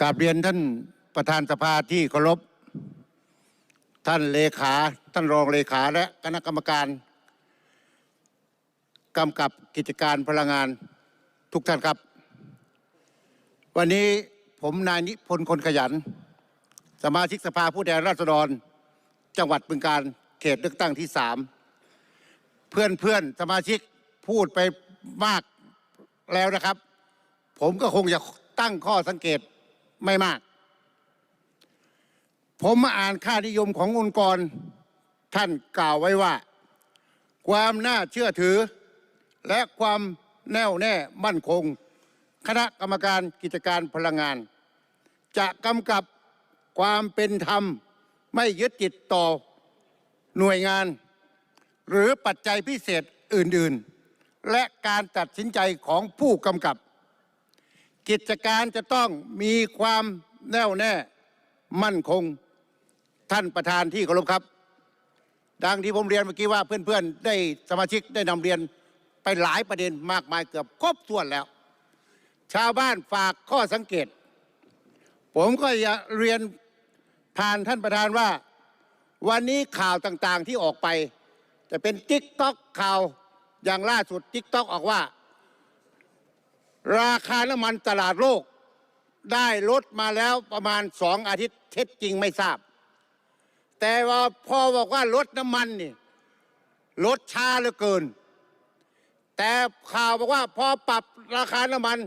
กราบเรียนท่านประธานสภาที่เคารพ ท่านเลขา ท่านรองเลขาและคณะกรรมการกำกับกิจการพลังงานทุกท่านครับ วันนี้ผมนายนิพนธ์คนขยัน สมาชิกสภาผู้แทนราษฎร จังหวัดบึงการเขตเลือกตั้งที่สามเพื่อนเพื่อนสมาชิกพูดไปมากแล้วนะครับ ผมก็คงจะตั้งข้อสังเกต ไม่มาก ผมมาอ่านค่านิยมขององค์กร ท่านกล่าวไว้ว่า ความน่าเชื่อถือ และความแน่วแน่มั่นคง คณะกรรมการกิจการพลังงาน จะกำกับความเป็นธรรมไม่ยึดติดต่อหน่วยงาน หรือปัจจัยพิเศษอื่น ๆ และการตัดสินใจของผู้กำกับ กิจการจะต้องมีความแน่วแน่มั่นคงท่านประธานที่เคารพครับ ดังที่ผมเรียนเมื่อกี้ว่าเพื่อนๆ ได้สมาชิกได้นำเรียนไปหลายประเด็นมากมายเกือบครบถ้วนแล้ว ชาวบ้านฝากข้อสังเกต ผมก็อยากเรียนผ่านท่านประธานว่า วันนี้ข่าวต่างๆที่ออกไป จะเป็นติ๊กต็อกข่าวอย่างล่าสุดติ๊กต็อกออกว่า ราคาน้ำมันตลาดโลก ได้ลดมาแล้วประมาณสองอาทิตย์เท็จจริงไม่ทราบ แต่ว่าพ่อบอกว่าลดน้ำมันนี่ลดช้าเหลือเกิน แต่ข่าวบอกว่าพอปรับราคาน้ำมัน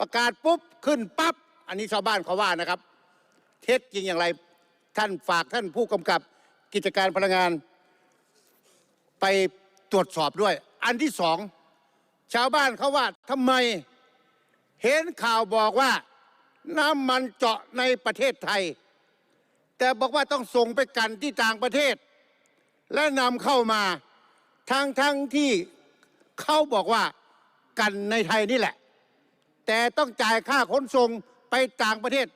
ประกาศปุ๊บขึ้นปั๊บอันนี้ชาวบ้านเขาว่านะครับ เท็จจริงอย่างไรท่านฝากท่านผู้กำกับกิจการพลังงาน ไปตรวจสอบด้วย อันที่สองชาวบ้านเขาว่าทำไม เห็นข่าวบอกว่าน้ำมันเจาะในประเทศไทย แต่บอกว่าต้องส่งไปกันที่ต่างประเทศ และนำเข้ามาทั้งทั้งที่เขาบอกว่ากันในไทยนี่แหละ แต่ต้องจ่ายค่าขนส่งไปต่างประเทศ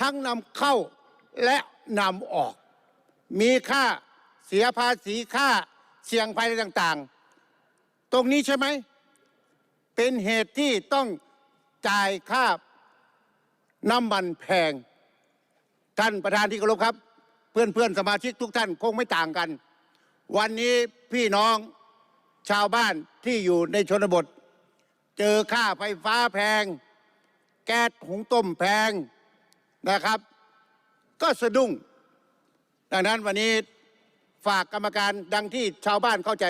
ทั้งนำเข้าและนำออก มีค่าเสียภาษีค่าเสี่ยงภัยอะไรต่าง ๆ ตรงนี้ใช่ไหม เป็นเหตุที่ต้อง จ่ายค่าน้ำมันแพง ท่านประธานที่เคารพครับ เพื่อนๆสมาชิกทุกท่านคงไม่ต่างกัน วันนี้พี่น้องชาวบ้านที่อยู่ในชนบท เจอค่าไฟฟ้าแพง แก๊สหุงต้มแพงนะครับ ก็สะดุ้ง ดังนั้นวันนี้ฝากกรรมการดังที่ชาวบ้านเข้าใจ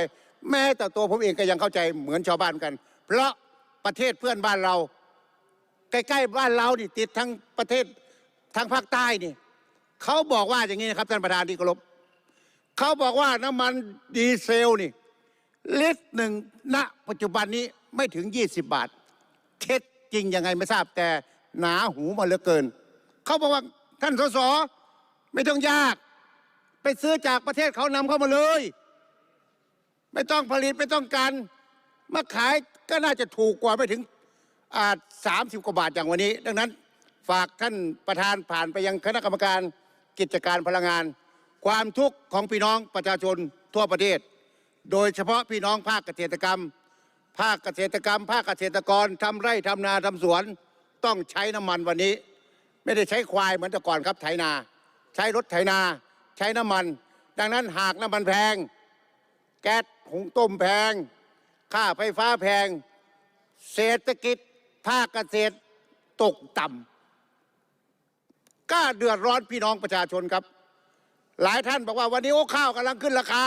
แม้แต่ตัวผมเองก็ยังเข้าใจเหมือนชาวบ้านกัน เพราะประเทศเพื่อนบ้านเรา ใกล้ๆบ้านเรานี่ติดทั้งประเทศทางภาคใต้นี่เขาบอกว่าอย่างนี้นะครับท่านประธานที่เคารพเขาบอกว่าน้ำมันดีเซลนี่ลิตรหนึ่งณปัจจุบันนี้ไม่ถึง 20 บาท เท็จจริงยังไงไม่ทราบแต่หนาหูมาเหลือเกิน เขาบอกว่าท่านสสไม่ต้องยาก ไปซื้อจากประเทศเขานำเข้ามาเลย ไม่ต้องผลิตไม่ต้องการมาขายก็น่าจะถูกกว่าไม่ถึง อาจสามสิบกว่าบาทอย่างวันนี้ ดังนั้นฝากท่านประธานผ่านไปยังคณะกรรมการกิจการพลังงาน ความทุกข์ของพี่น้องประชาชนทั่วประเทศ โดยเฉพาะพี่น้องภาคเกษตรกรรม ภาคเกษตรกรรม ภาคเกษตรกรทำไร่ทำนาทำสวน ต้องใช้น้ำมันวันนี้ ไม่ได้ใช้ควายเหมือนแต่ก่อนครับไถนา ใช้รถไถนา ใช้น้ำมัน ดังนั้นหากน้ำมันแพง แก๊สหุงต้มแพง ค่าไฟฟ้าแพง เศรษฐกิจ ภาคเกษตรตกต่ำก็เดือดร้อนพี่น้องประชาชนครับ หลายท่านบอกว่าวันนี้โอ้ข้าวกำลังขึ้นราคา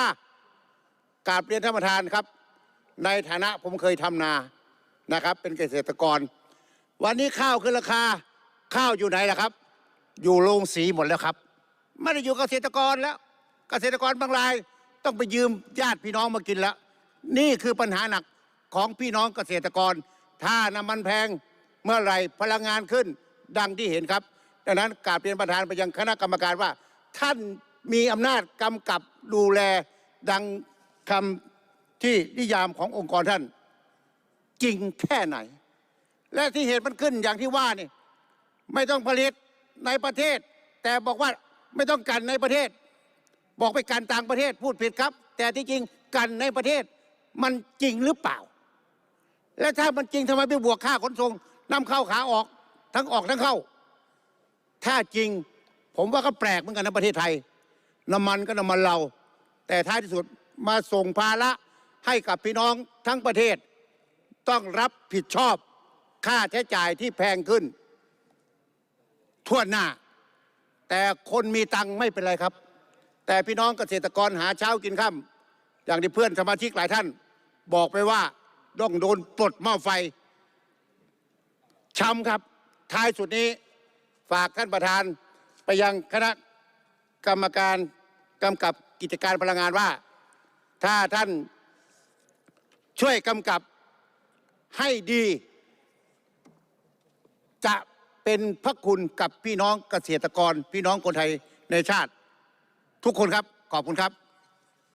กราบเรียนท่านประธานครับ ในฐานะผมเคยทำนานะครับ เป็นเกษตรกร วันนี้ข้าวขึ้นราคาข้าวอยู่ไหนล่ะครับ อยู่โรงสีหมดแล้วครับ ไม่ได้อยู่เกษตรกรแล้ว เกษตรกรบางรายต้องไปยืมญาติพี่น้องมากินแล้ว นี่คือปัญหาหนักของพี่น้องเกษตรกร ถ้าน้ำมันแพงเมื่อไหร่พลังงานขึ้นดังที่เห็นครับ ดังนั้นกราบเรียนประธานไปยังคณะกรรมการว่า ท่านมีอำนาจกำกับดูแลดังคำที่นิยามขององค์กรท่าน จริงแค่ไหน และที่เหตุมันขึ้นอย่างที่ว่านี่ไม่ต้องผลิตในประเทศ แต่บอกว่าไม่ต้องกันในประเทศ บอกไปกันต่างประเทศพูดผิดครับ แต่ที่จริงกันในประเทศมันจริงหรือเปล่า และถ้ามันจริงทำไมไปบวกค่าขนส่งนำเข้าขาออกทั้งออกทั้งเข้า ถ้าจริงผมว่าก็แปลกเหมือนกันนะประเทศไทย น้ำมันก็น้ำมันเรา แต่ท้ายที่สุดมาส่งภาระให้กับพี่น้องทั้งประเทศ ต้องรับผิดชอบค่าใช้จ่ายที่แพงขึ้น ทั่วหน้า แต่คนมีตังค์ไม่เป็นไรครับ แต่พี่น้องเกษตรกรหาเช้ากินค่ำอย่างที่เพื่อนสมาชิกหลายท่าน บอกไปว่า ต้องโดนปลดหม้อไฟช้ำครับ ท้ายสุดนี้ฝากท่านประธานไปยังคณะกรรมการกำกับกิจการพลังงานว่า ถ้าท่านช่วยกำกับให้ดี จะเป็นพระคุณกับพี่น้องเกษตรกร พี่น้องคนไทยในชาติ ทุกคนครับ ขอบคุณครับ